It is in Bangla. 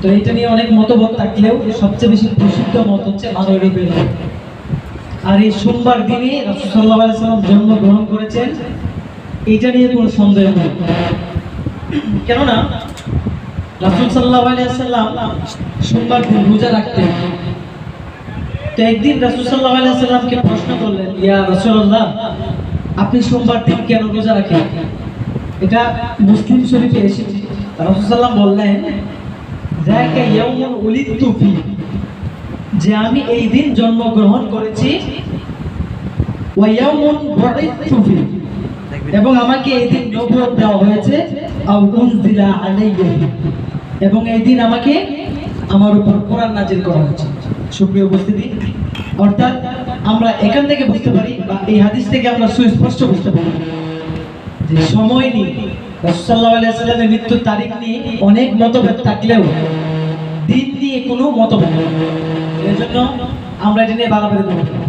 তো এটা নিয়ে অনেক মতভেদ থাকলেও সবচেয়ে বেশি প্রসিদ্ধ মত হচ্ছে রবিউল আর এই সোমবার দিনে রাসূল সাল্লাল্লাহু আলাইহি সাল্লাম জন্মগ্রহণ করেছেন। এইটা নিয়ে কোনো সন্দেহ নেই। কেননা রাসূল সাল্লাহ আলাইহি সাল্লাম সোমবার দিন রোজা রাখতেন। তো একদিন রাসূল সাল্লাল্লাহু আলাইহি সাল্লামকে প্রশ্ন করলেন, ইয়া রাসূলুল্লাহ, আপনি সোমবার দিন কেন রোজা রাখেন? এটা মুসলিম শরীফে এসেছে। রাসূল সাল্লাম বললেন যে আমি এই দিন জন্মগ্রহণ করেছি এবং আমাকে এই দিন নবুয়ত দেওয়া হয়েছে এবং এই দিন আমাকে আমার উপর কোরআন নাজিল করা হয়েছে। সুপ্রিয় উপস্থিতি, অর্থাৎ আমরা এখান থেকে বুঝতে পারি বা এই হাদিস থেকে আমরা সুস্পষ্ট বুঝতে পারি যে সময় নিয়ে রাসূলুল্লাহ মৃত্যুর তারিখ নিয়ে অনেক মতভেদ থাকলেও দিন নিয়ে কোনো মতভেদ নেই এজন্য আমরা এটা নিয়ে বাড়াবাড়ি করব।